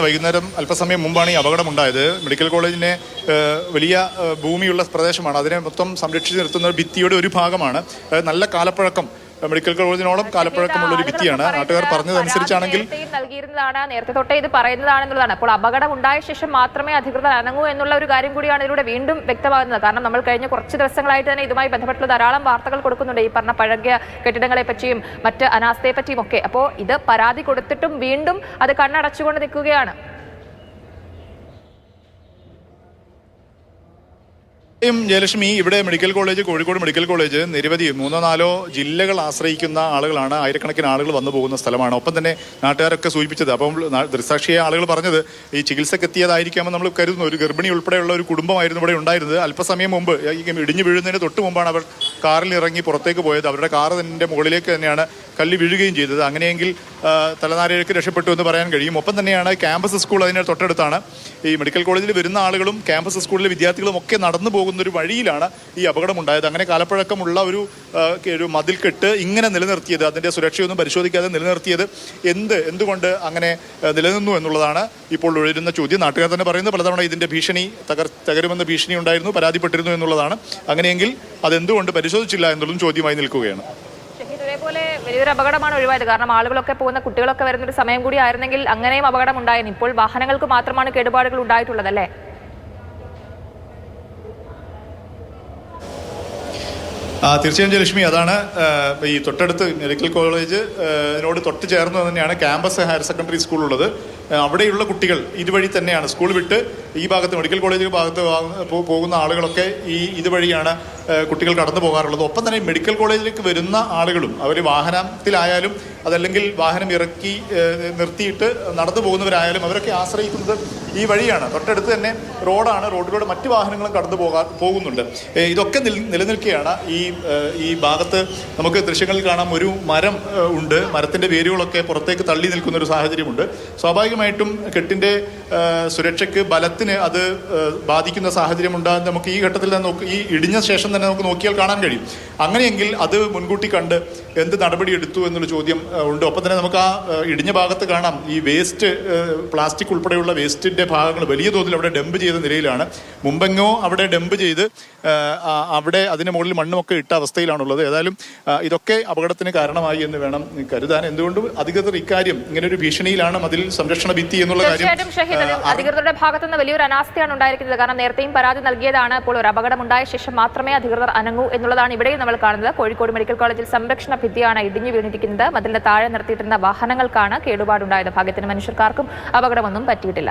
വൈകുന്നേരം അല്പസമയം മുമ്പാണ് ഈ അപകടമുണ്ടായത് മെഡിക്കൽ കോളേജിനെ വലിയ ഭൂമിയുള്ള പ്രദേശമാണ്. അതിനെ മൊത്തം സംരക്ഷിച്ച് നിർത്തുന്ന ഭിത്തിയുടെ ഒരു ഭാഗമാണ്. നല്ല കാലപ്പഴക്കം. മെഡിക്കൽ കോളേജിനോളം കാലപ്പഴക്കമുള്ള ഒരു ഭിത്തിയാണ് നാട്ടുകാർ പറഞ്ഞതനുസരിച്ചാണെങ്കിൽ നൽകിയിരുന്നതാണ്. നേരത്തെ തൊട്ടേ ഇത് പറയുന്നതാണെന്നുള്ളതാണ്. അപ്പോൾ അപകടം ഉണ്ടായ ശേഷം മാത്രമേ അധികൃതർ അനങ്ങൂ എന്നുള്ള ഒരു കാര്യം കൂടിയാണ് ഇതിലൂടെ വീണ്ടും വ്യക്തമാകുന്നത്. കാരണം നമ്മൾ കഴിഞ്ഞ കുറച്ച് ദിവസങ്ങളായിട്ട് തന്നെ ഇതുമായി ബന്ധപ്പെട്ടുള്ള ധാരാളം വാർത്തകൾ കൊടുക്കുന്നുണ്ട്. ഈ പറഞ്ഞ പഴകിയ കെട്ടിടങ്ങളെ പറ്റിയും മറ്റ് അനാസ്ഥയെ പറ്റിയും ഒക്കെ. അപ്പോൾ ഇത് പരാതി കൊടുത്തിട്ടും വീണ്ടും അത് കണ്ണടച്ചുകൊണ്ട് നിൽക്കുകയാണ്. ജയലക്ഷ്മി ഇവിടെ medical college Kozhikode medical college നിരവധി മൂന്നോ നാലോ ജില്ലകൾ ആശ്രയിക്കുന്ന ആളുകളാണ്. ആയിരക്കണക്കിന് ആളുകൾ വന്നു പോകുന്ന സ്ഥലമാണ്. ഒപ്പം തന്നെ നാട്ടുകാരൊക്കെ സൂചിപ്പിച്ചത്. അപ്പം ദൃസാക്ഷിയെ ആളുകൾ പറഞ്ഞത് ഈ ചികിത്സക്ക് എത്തിയതായിരിക്കാമെന്ന് നമ്മൾ കരുതുന്നു. ഒരു ഗർഭിണി ഉൾപ്പെടെയുള്ള ഒരു കുടുംബമായിരുന്നു ഇവിടെ ഉണ്ടായിരുന്നത്. അല്പസമയം മുമ്പ് ഇടിഞ്ഞു വീഴുന്നതിന് തൊട്ട് മുമ്പാണ് അവർ കാറിൽ ഇറങ്ങി പുറത്തേക്ക് പോയത്. അവരുടെ തന്നെ മുകളിലേക്ക് തന്നെയാണ് കല്ല് വീഴുകയും ചെയ്തത്. അങ്ങനെയെങ്കിൽ തലനാരിഴക്ക് രക്ഷപ്പെട്ടു എന്ന് പറയാൻ കഴിയും. ഒപ്പം തന്നെയാണ് ക്യാമ്പസ് സ്കൂൾ അതിന് തൊട്ടടുത്താണ്. ഈ മെഡിക്കൽ കോളേജിൽ വരുന്ന ആളുകളും ക്യാമ്പസ് സ്കൂളിലെ വിദ്യാർത്ഥികളും ഒക്കെ നടന്നു പോകുന്ന ഒരു വഴിയിലാണ് ഈ അപകടം അപകടമുണ്ടായത് അങ്ങനെ കാലപ്പഴക്കമുള്ള ഒരു ഒരു മതിൽക്കെട്ട് ഇങ്ങനെ നിലനിർത്തിയത് അതിന്റെ സുരക്ഷയൊന്നും പരിശോധിക്കാതെ നിലനിർത്തിയത് എന്ത് എന്തുകൊണ്ട് അങ്ങനെ നിലനിന്നു എന്നുള്ളതാണ് ഇപ്പോൾ ഉയരുന്ന ചോദ്യം. നാട്ടുകാർ തന്നെ പറയുന്നത് പലതവണ ഇതിന്റെ ഭീഷണി തകർ തകരുമെന്ന ഭീഷണി ഉണ്ടായിരുന്നു പരാതിപ്പെട്ടിരുന്നു എന്നുള്ളതാണ്. അങ്ങനെയെങ്കിൽ അതെന്തുകൊണ്ട് പരിശോധിച്ചില്ല എന്നുള്ളതും ചോദ്യമായി നിൽക്കുകയാണ്. വലിയൊരു അപകടമാണ് ഒഴിവായത്. കാരണം ആളുകളൊക്കെ പോകുന്ന കുട്ടികളൊക്കെ വരുന്ന ഒരു സമയം കൂടി ആയിരുന്നെങ്കിൽ അങ്ങനെയും അപകടം ഉണ്ടായിരുന്നു ഇപ്പോൾ വാഹനങ്ങൾക്ക് മാത്രമാണ് കേടുപാടുകൾ ഉണ്ടായിട്ടുള്ളത് അല്ലേ? ആ, തീർച്ചയായും ജയലക്ഷ്മി അതാണ് ഈ തൊട്ടടുത്ത് മെഡിക്കൽ കോളേജ് ഇതിനോട് തൊട്ട് ചേർന്ന് തന്നെയാണ് ക്യാമ്പസ് ഹയർ സെക്കൻഡറി സ്കൂൾ ഉള്ളത് അവിടെയുള്ള കുട്ടികൾ ഇതുവഴി തന്നെയാണ് സ്കൂൾ വിട്ട് ഈ ഭാഗത്ത് മെഡിക്കൽ കോളേജ് ഭാഗത്ത് പോകുന്ന ആളുകളൊക്കെ ഈ ഇതുവഴിയാണ് കുട്ടികൾ കടന്നു പോകാറുള്ളത്. ഒപ്പം തന്നെ മെഡിക്കൽ കോളേജിലേക്ക് വരുന്ന ആളുകളും അവർ വാഹനത്തിലായാലും അതല്ലെങ്കിൽ വാഹനം ഇറക്കി നിർത്തിയിട്ട് നടന്നു പോകുന്നവരായാലും അവരൊക്കെ ആശ്രയിക്കുന്നത് ഈ വഴിയാണ്. തൊട്ടടുത്ത് തന്നെ റോഡാണ്. റോഡിലൂടെ മറ്റു വാഹനങ്ങളും കടന്നു പോകാൻ പോകുന്നുണ്ട്. ഇതൊക്കെ നിൽ- നിലനിൽക്കുകയാണ്. ഈ ഈ ഭാഗത്ത് നമുക്ക് ദൃശ്യങ്ങളിൽ കാണാം ഒരു മരം ഉണ്ട്. മരത്തിന്റെ വേരുകളൊക്കെ പുറത്തേക്ക് തള്ളി നിൽക്കുന്ന ഒരു സാഹചര്യമുണ്ട് സ്വാഭാവികമായിട്ടും കെട്ടിന്റെ സുരക്ഷയ്ക്ക് ബലത്തിന് അത് ബാധിക്കുന്ന സാഹചര്യം ഉണ്ടാകുന്ന നമുക്ക് ഈ ഘട്ടത്തിൽ തന്നെ നോക്ക് ഈ ഇടിഞ്ഞ ശേഷം തന്നെ നമുക്ക് നോക്കിയാൽ കാണാൻ കഴിയും. അങ്ങനെയെങ്കിൽ അത് മുൻകൂട്ടി കണ്ട് എന്ത് നടപടി എടുത്തു എന്നുള്ള ചോദ്യം ഉണ്ട്. ഒപ്പം തന്നെ നമുക്ക് ആ ഇടിഞ്ഞ ഭാഗത്ത് കാണാം. ഈ വേസ്റ്റ് പ്ലാസ്റ്റിക് ഉൾപ്പെടെയുള്ള വേസ്റ്റിന്റെ ഭാഗങ്ങൾ വലിയ തോതിൽ അവിടെ ഡംപ് ചെയ്ത നിലയിലാണ്. മുമ്പെങ്ങോ അവിടെ ഡംപ് ചെയ്ത് അവിടെ അതിന് മുകളിൽ മണ്ണുമൊക്കെ ഇട്ട അവസ്ഥയിലാണുള്ളത്. ഏതായാലും ഇതൊക്കെ അപകടത്തിന് കാരണമായി എന്ന് വേണം കരുതാൻ. എന്തുകൊണ്ടും അധികൃതർ ഇക്കാര്യം ഇങ്ങനെ ഒരു ഭീഷണിയിലാണ് അതിൽ സംരക്ഷണ ഭിത്തി എന്നുള്ള കാര്യം അധികൃതരുടെ ഭാഗത്തു നിന്ന് വലിയൊരു അനാസ്ഥയാണ് ഉണ്ടായിരിക്കുന്നത്. കാരണം നേരത്തെയും പരാതി നൽകിയതാണ്. അപ്പോൾ ഒരു അപകടം ഉണ്ടായ ശേഷം മാത്രമേ അധികൃതർ അനങ്ങൂ എന്നുള്ളതാണ് ഇവിടെയും നമ്മൾ കാണുന്നത്. കോഴിക്കോട് മെഡിക്കൽ കോളേജിൽ സംരക്ഷണ ഭിത്തിയാണ് ഇടിഞ്ഞു വീണിരിക്കുന്നത്. അതിന്റെ താഴെ നിർത്തിയിട്ടിരുന്ന വാഹനങ്ങൾക്കാണ് കേടുപാടുണ്ടായത്. ഭാഗ്യത്തിന് മനുഷ്യർക്കാർക്കും അപകടമൊന്നും പറ്റിയിട്ടില്ല.